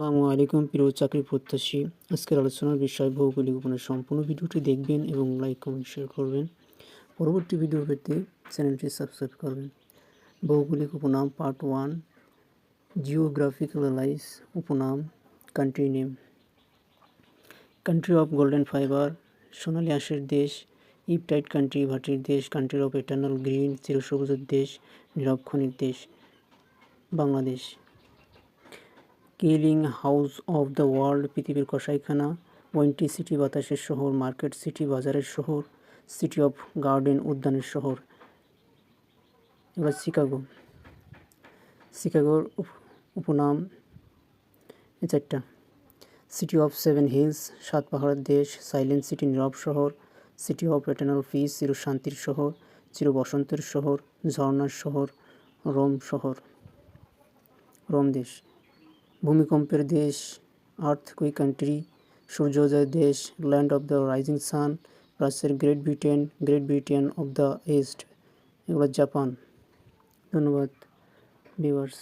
আসসালামু আলাইকুম, প্রিয় চাকরি প্রত্যাশী। আজকের আলোচনার বিষয় ভৌগোলিক উপনের সম্পূর্ণ ভিডিওটি দেখবেন এবং লাইক, কমেন্ট, শেয়ার করবেন। পরবর্তী ভিডিও পেতে চ্যানেলটি সাবস্ক্রাইব করবেন। ভৌগোলিক উপনাম পার্ট ওয়ান, জিওগ্রাফিক্যাল অ্যালাইস উপনাম country name country of golden fibre সোনালী আঁশের দেশ ইপটাইট কান্ট্রি ভাটির দেশ কান্ট্রি অফ এটার্নাল গ্রিন চিরসবুজের দেশ নিরক্ষণের দেশ, Bangladesh. Killing house of the world, পৃথিবীর কসাইখানা ওয়েন্টি সিটি বাতাসের শহর, মার্কেট সিটি বাজারের শহর, সিটি অফ গার্ডেন উদ্যানের শহর। এবার শিকাগো। শিকাগোর উপনাম চারটা। সিটি অফ সেভেন হিলস, সাত পাহাড়ের দেশ, সাইলেন্ট সিটি নীরব শহর, সিটি অফ এটার্নাল পিস চির শান্তির শহর, চির বসন্তের শহর, ঝর্ণার শহর, রোম শহর। রোম দেশ। ভূমিকম্পের দেশ আর্থকুইক কান্ট্রি সূর্যোদয়ের দেশ land of the rising sun রাশিয়ার Great Britain Great Britain of the East এগুলো জাপান ধন্যবাদ ভিউয়ার্স